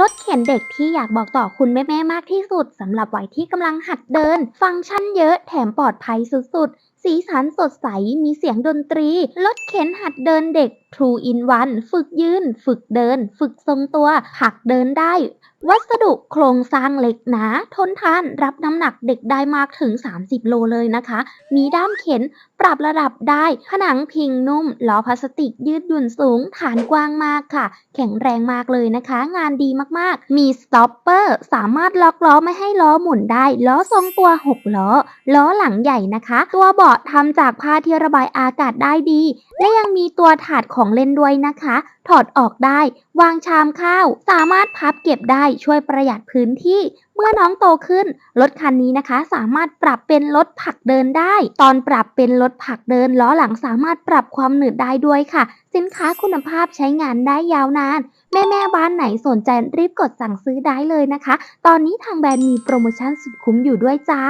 รถเข็นเด็กที่อยากบอกต่อคุณแม่ๆมากที่สุดสำหรับวัยที่กำลังหัดเดิน ฟังก์ชันเยอะแถมปลอดภัยสุดๆ สีสันสดใสมีเสียงดนตรีรถเข็นหัดเดินเด็ก True in One ฝึกยืน ฝึกเดิน ฝึกทรงตัว หักเดินได้ วัสดุโครงสร้างเหล็กหนา ทนทาน รับน้ำหนักเด็กได้มากถึง 30 โลเลยนะคะ มีด้ามเข็น ปรับระดับได้ ผนังพิงนุ่ม ล้อพลาสติกยืดหยุ่นสูง ฐานกว้างมากค่ะ แข็งแรงมากเลยนะคะ งานดีมากๆ มีสต็อปเปอร์ สามารถล็อกล้อไม่ให้ล้อหมุนได้ ล้อทรงตัว 6 ล้อ ล้อหลังใหญ่นะคะ ตัวเบาะทำจากผ้าที่ระบายอากาศได้ดี และยังมีตัวถาดของของเล่นด้วยนะคะ ถอดออกได้ วางชามข้าว สามารถพับเก็บได้ช่วยประหยัดพื้นที่ เมื่อน้องโตขึ้น รถคันนี้นะคะ สามารถปรับเป็นรถผักเดินได้ ตอนปรับเป็นรถผักเดินล้อหลังสามารถปรับความหนืดได้ด้วยค่ะ สินค้าคุณภาพใช้งานได้ยาวนานแม่แม่บ้านไหนสนใจรีบกดสั่งซื้อได้เลยนะคะ ตอนนี้ทางแบรนด์มีโปรโมชั่นสุดคุ้มอยู่ด้วยจ้า